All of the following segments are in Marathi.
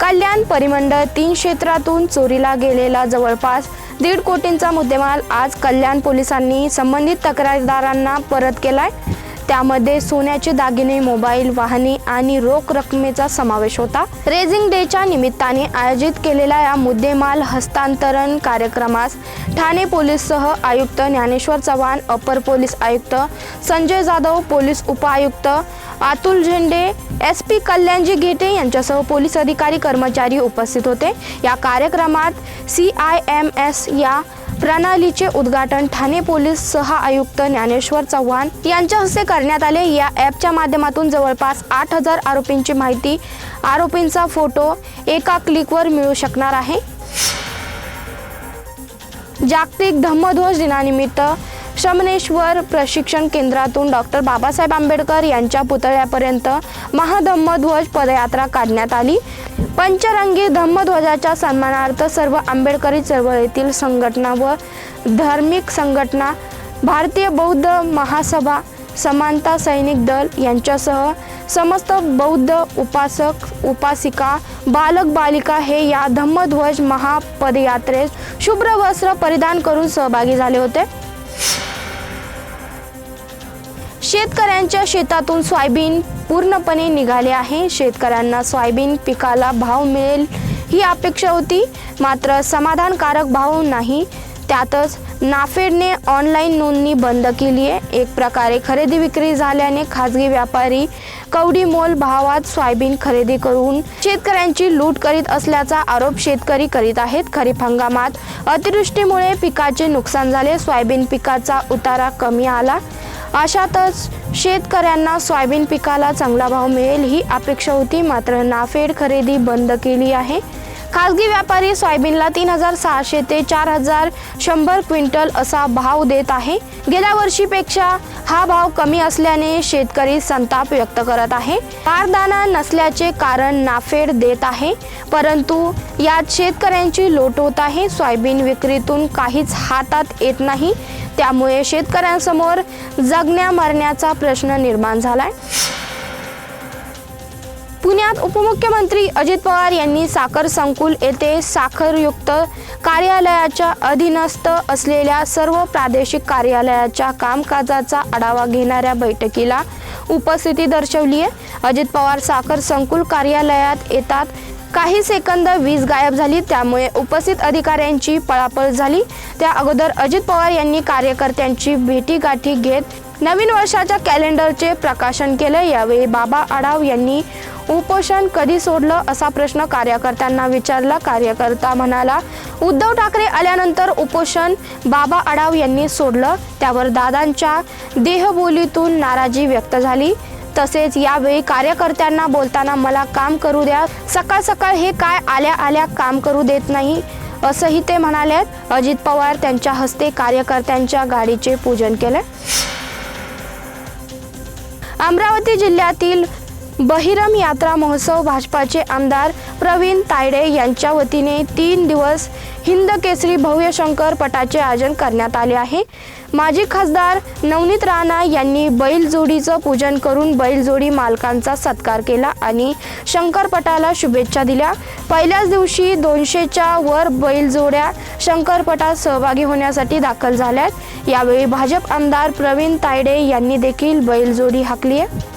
कल्याण परिमंडळ तीन क्षेत्रातून चोरीला गेलेला जवळपास दीड कोटींचा मुद्देमाल आज कल्याण पोलिसांनी संबंधित तक्रारदारांना परत केलाय. त्यामध्ये सोन्याचे दागिने मोबाईल वाहने आणि रोख रकमेचा समावेश होता. रेझिंग डेच्या निमित्ताने आयोजित केलेल्या या मुद्देमाल हस्तांतरण कार्यक्रमास ठाणे पोलीससह आयुक्त ज्ञानेश्वर चव्हाण अपर पोलीस आयुक्त संजय जाधव पोलीस उपायुक्त अतुल झेंडे एस पी कल्याणजी घेटे यांच्यासह पोलीस अधिकारी कर्मचारी उपस्थित होते. या कार्यक्रमात सी आय एम एस या प्रणालीचे उद्घाटन ठाणे पोलीस सह आयुक्त ज्ञानेश्वर चव्हाण यांच्या हस्ते करण्यात आले. या ॲपच्या माध्यमातून जवळपास आठ हजार आरोपींची माहिती आरोपींचा फोटो एका क्लिकवर मिळू शकणार आहे. जागतिक धम्मध्वज दिनानिमित्त शमनेश्वर प्रशिक्षण केंद्रातून डॉक्टर बाबासाहेब आंबेडकर यांच्या पुतळ्यापर्यंत महाधम्मध्वज पदयात्रा काढण्यात आली. पंचरंगी धम्मध्वजाच्या सन्मानार्थ सर्व आंबेडकरी चळवळीतील संघटना व धार्मिक संघटना भारतीय बौद्ध महासभा समानता सैनिक दल यांच्यासह समस्त बौद्ध उपासक उपासिका बालक बालिका हे या धम्मध्वज महापदयात्रेत शुभ्र वस्त्र परिधान करून सहभागी झाले होते. शेतकऱ्यांच्या शेतातून सोयाबीन पूर्णपणे निघाले आहे. शेतकऱ्यांना सोयाबीन पिकाला भाव मिळेल ही अपेक्षा होती. मात्र समाधानकारक भाव नाही. त्यातच नाफेडने ऑनलाईन नोंदणी बंद केली आहे. एक प्रकारे खरेदी विक्री झाल्याने खाजगी व्यापारी कवडी मोल भावात सोयाबीन खरेदी करून शेतकऱ्यांची लूट करीत असल्याचा आरोप शेतकरी करीत आहेत. खरीप हंगामात अतिवृष्टीमुळे पिकाचे नुकसान झाले. सोयाबीन पिकाचा उतारा कमी आला. अशातच शेतकऱ्यांना सोयाबीन पिकाला चांगला भाव मिळेल ही अपेक्षा होती. मात्र नाफेड खरेदी बंद केली आहे. खासगी व्यापारी सोयाबीनला तीन हजार सहाशे ते चार हजार शंभर क्विंटल असा भाव देत आहे. गेल्या वर्षीपेक्षा हा भाव कमी असल्याने शेतकरी संताप व्यक्त करत आहे. बारदाना नसल्याचे कारण नाफेड देत आहे परंतु यात शेतकऱ्यांची लोट होत आहे. सोयाबीन विक्रीतून काहीच हातात येत नाही त्यामुळे शेतकऱ्यांसमोर जगण्या मरण्याचा प्रश्न निर्माण झालाय. पुण्यात उपमुख्यमंत्री अजित पवार यांनी साखर संकुल येथे साखरयुक्त कार्यालयाच्या अधीनस्थ असलेल्या सर्व प्रादेशिक कार्यालयाच्या कामकाजाचा आढावा घेणाऱ्या बैठकीला उपस्थिती दर्शवली आहे अजित पवार साखर संकुल कार्यालयात येतात. काही सेकंद वीज गायब झाली त्यामुळे उपस्थित अधिकाऱ्यांची पळापळ झाली. त्या अगोदर अजित पवार यांनी कार्यकर्त्यांची भेटीगाठी घेत नवीन वर्षाच्या कॅलेंडरचे प्रकाशन केले. यावेळी बाबा आढाव यांनी उपोषण कधी सोडलं असा प्रश्न कार्यकर्त्यांना विचारला. कार्यकर्ता म्हणाला उद्धव ठाकरे आल्यानंतर उपोषण बाबा आढाव यांनी सोडलं. त्यावर दादांच्या देहबोलीतून नाराजी व्यक्त झाली. तसेच यावेळी कार्यकर्त्यांना बोलताना मला काम करू द्या. सकाळ सकाळ हे काय आल्या आल्या काम करू देत नाही असंही ते म्हणाले. अजित पवार त्यांच्या हस्ते कार्यकर्त्यांच्या गाडीचे पूजन केले. अमरावती जिल्ह्यातील बहिरम यात्रा महोत्सव भाजपाचे आमदार प्रवीण तायडे यांच्या वतीने तीन दिवस हिंद केसरी भव्य शंकर पटाचे आयोजन करण्यात आले आहे. माजी खासदार नवनीत राणा यांनी बैलजोडीचं पूजन करून बैलजोडी मालकांचा सत्कार केला आणि शंकरपटाला शुभेच्छा दिल्या. पहिल्याच दिवशी दोनशेच्या वर बैलजोड्या शंकरपटात सहभागी होण्यासाठी दाखल झाल्यात. यावेळी भाजप आमदार प्रवीण तायडे यांनी देखील बैलजोडी हाकली आहे.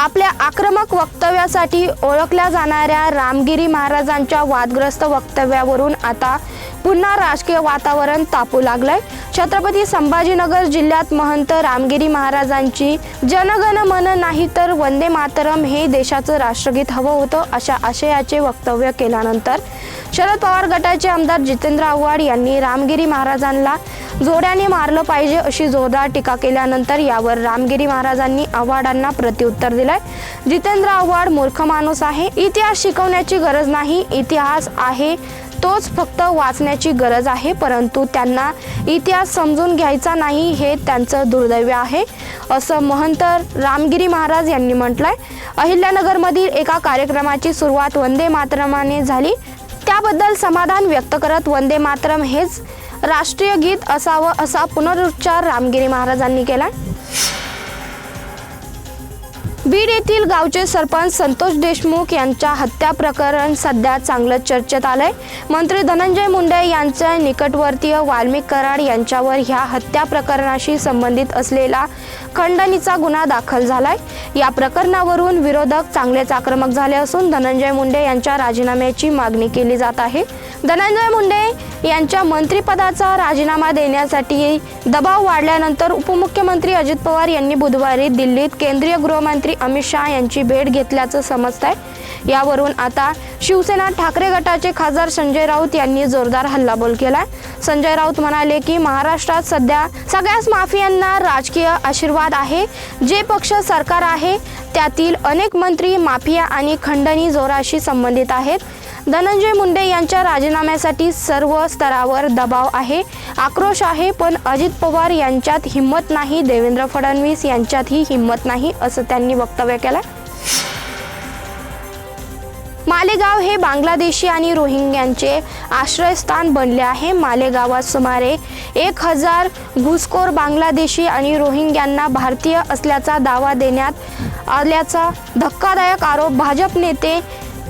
आपल्या आक्रमक वक्तव्यासाठी ओळखल्या जाणाऱ्या रामगिरी महाराजांच्या वादग्रस्त वक्तव्यावरून आता पुन्हा राजकीय वातावरण तापू लागलंय. छत्रपती संभाजीनगर जिल्ह्यात महंत रामगिरी महाराजांची जनगण मन नाही तर वंदे मातरम हे देशाचं राष्ट्रगीत हवं होतं अशा आशयाचे वक्तव्य केल्यानंतर शरद पवार गटाचे आमदार जितेंद्र आव्हाड यांनी रामगिरी महाराजांना जोड्याने मारलं पाहिजे अशी जोरदार टीका केल्यानंतर यावर रामगिरी महाराजांनी आव्हाडांना प्रत्युत्तर दिलंय. जितेंद्र आव्हाड मूर्ख माणूस आहे इतिहास शिकवण्याची गरज नाही इतिहास आहे तोच फक्त वाचण्याची गरज आहे परंतु त्यांना इतिहास समजून घ्यायचा नाही हे त्यांचं दुर्दैव आहे असं महंत रामगिरी महाराज यांनी म्हटलंय. अहिल्यानगरमधील एका कार्यक्रमाची सुरुवात वंदे मातरमाने झाली. त्याबद्दल समाधान व्यक्त करत वंदे मातरम हेच राष्ट्रीय गीत असावं असा पुनरुच्चार रामगिरी महाराजांनी केला. बीड येथील गावचे सरपंच संतोष देशमुख यांच्या हत्या प्रकरण सध्या चांगलं चर्चेत आलंय. मंत्री धनंजय मुंडे यांचे निकटवर्तीय वाल्मिक कराड यांच्यावर ह्या हत्या प्रकरणाशी संबंधित असलेला खंडणीचा गुन्हा दाखल झालाय. या प्रकरणावरून विरोधक चांगलेच आक्रमक झाले असून धनंजय मुंडे यांच्या राजीनाम्याची मागणी केली जात आहे. धनंजय मुंडे यांच्या मंत्रिपदाचा राजीनामा देण्यासाठी दबाव वाढल्यानंतर उपमुख्यमंत्री अजित पवार यांनी बुधवारी दिल्लीत केंद्रीय गृहमंत्री अमित शहा यांची भेट घेतल्याचं समजत आहे यावरून आता शिवसेना ठाकरे गटाचे खासदार संजय राऊत यांनी जोरदार हल्लाबोल केलाय. संजय राऊत म्हणाले की महाराष्ट्रात सध्या सगळ्याच माफियांना राजकीय आशीर्वाद आहे. जे पक्ष सरकार आहे त्यातील अनेक मंत्री माफिया आणि खंडणी जोराशी संबंधित आहेत. धनंजय मुंडे यांच्या राजीनाम्यासाठी सर्व स्तरावर दबाव आहे. आक्रोश आहे पण अजित पवार यांच्यात हिंमत नाही देवेंद्र फडणवीस यांच्यातही हिंमत नाही असं त्यांनी वक्तव्य केलं मालेगाव हे बांगलादेशी आणि रोहिंग्यांचे आश्रयस्थान बनले आहे. मालेगावात सुमारे एक हजार घुसखोर बांगलादेशी आणि रोहिंग्यांना भारतीय असल्याचा दावा देण्यात आल्याचा धक्कादायक आरोप भाजप नेते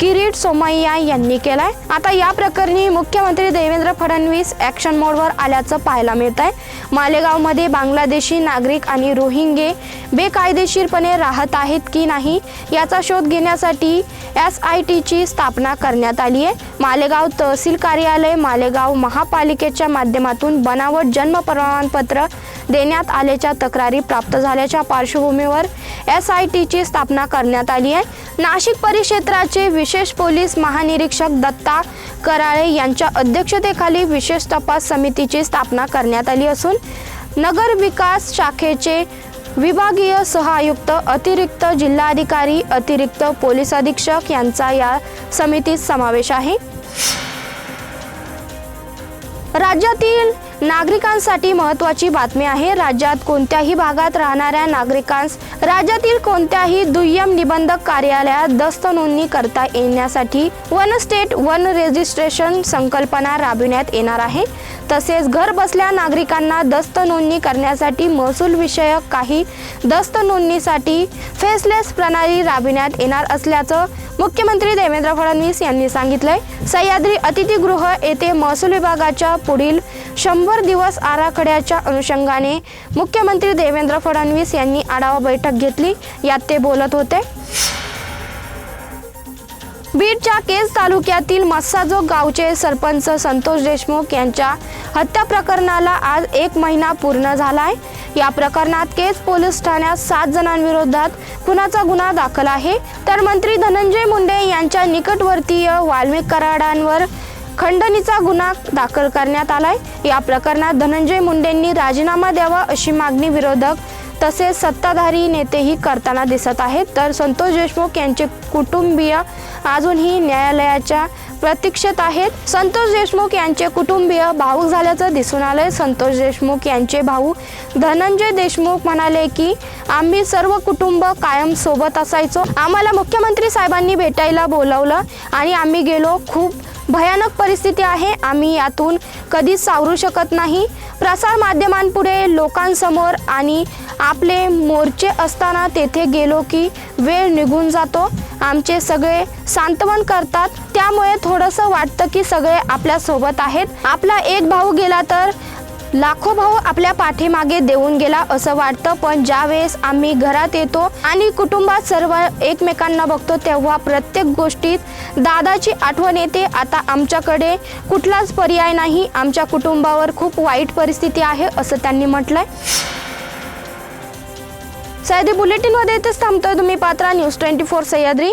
किरीट सोमय्या यांनी केलाय. आता या प्रकरणी मुख्यमंत्री देवेंद्र फडणवीस ॲक्शन मोडवर आल्याचं पाहायला मिळत आहे मालेगावमध्ये बांगलादेशी नागरिक आणि रोहिंगे बेकायदेशीरपणे राहत आहेत की नाही याचा शोध घेण्यासाठी एस आय टीची स्थापना करण्यात आली आहे. मालेगाव तहसील कार्यालय मालेगाव महापालिकेच्या माध्यमातून बनावट जन्म प्रमाणपत्र देण्यात आल्याच्या तक्रारी प्राप्त झाल्याच्या पार्श्वभूमीवर एस आय टीची स्थापना करण्यात आली आहे. नाशिक परिक्षेत्राचे विशेष पोलीस महानिरीक्षक दत्ता कराळे यांच्या अध्यक्षतेखाली विशेष तपास समितीची स्थापना करण्यात आली असून नगर विकास शाखेचे विभागीय सहआयुक्त अतिरिक्त जिल्हाधिकारी अतिरिक्त पोलीस अधीक्षक यांचा या समितीत समावेश आहे. राज्यातील नागरिकांसाठी महत्त्वाची बातमी आहे. राज्यात कोणत्याही भागात राहणाऱ्या नागरिकांस राज्यातील कोणत्याही दुय्यम निबंधक कार्यालयात दस्त नोंदणी करता येण्यासाठी वन स्टेट वन रजिस्ट्रेशन संकल्पना राबविण्यात येणार आहे. तसेच घर बसल्या नागरिकांना दस्त नोंदणी करण्यासाठी महसूल विषयक काही दस्त नोंदणीसाठी फेसलेस प्रणाली राबविण्यात येणार असल्याचं मुख्यमंत्री देवेंद्र फडणवीस यांनी सांगितलंय. सह्याद्री अतिथीगृह येथे महसूल विभागाच्या पुढील शंभर दिवस आराखड्याच्या अनुषंगाने मुख्यमंत्री देवेंद्र फडणवीस यांनी आढावा बैठक बैठक घेतली. यात ते बोलत होते. बीडच्या केज तालुक्यातील मस्साजोग गावचे सरपंच संतोष देशमुख यांच्या हत्या प्रकरणाला आज एक महिना पूर्ण झालाय. या प्रकरणात केज पोलीस ठाण्यात सात जणांविरोधात खुनाचा गुन्हा दाखल आहे. तर मंत्री धनंजय मुंडे यांच्या निकटवर्तीय वाल्मिक कराडांवर खंडणीचा गुन्हा दाखल करण्यात आलाय. या प्रकरणात धनंजय मुंडेंनी राजीनामा द्यावा अशी मागणी विरोधक तसेच सत्ताधारी नेतेही करताना दिसत आहेत. तर संतोष देशमुख यांचे कुटुंबीय अजूनही न्यायालयाच्या प्रतीक्षेत आहेत. संतोष देशमुख यांचे कुटुंबीय भाऊक झाल्याचं दिसून आलंय. संतोष देशमुख यांचे भाऊ धनंजय देशमुख म्हणाले की आम्ही सर्व कुटुंब कायम सोबत असायचो. आम्हाला मुख्यमंत्री साहेबांनी भेटायला बोलावलं आणि आम्ही गेलो खूप भयानक परिस्थिती आहे. आम्ही यातून कधीच सावरू शकत नाही. प्रसार माध्यमांपुढे लोकांसमोर आणि आपले मोर्चे असताना तेथे गेलो की वेळ निघून जातो. आमचे सगळे सांत्वन करतात. त्यामुळे थोडंसं वाटतं की सगळे आपल्यासोबत आहेत. आपला एक भाऊ गेला तर लाखो भाऊ आपल्या पाठीमागे देऊन गेला असं वाटतं पण ज्या वेळेस आम्ही घरात येतो आणि कुटुंबात सर्व एकमेकांना बघतो तेव्हा प्रत्येक गोष्टीत दादाची आठवण येते. आता आमच्याकडे कुठलाच पर्याय नाही. आमच्या कुटुंबावर खूप वाईट परिस्थिती आहे असं त्यांनी म्हटलंय. सह्याद्री बुलेटिनमध्ये इथेच थांबतोय तुम्ही Patra. News twenty four Sahyadri.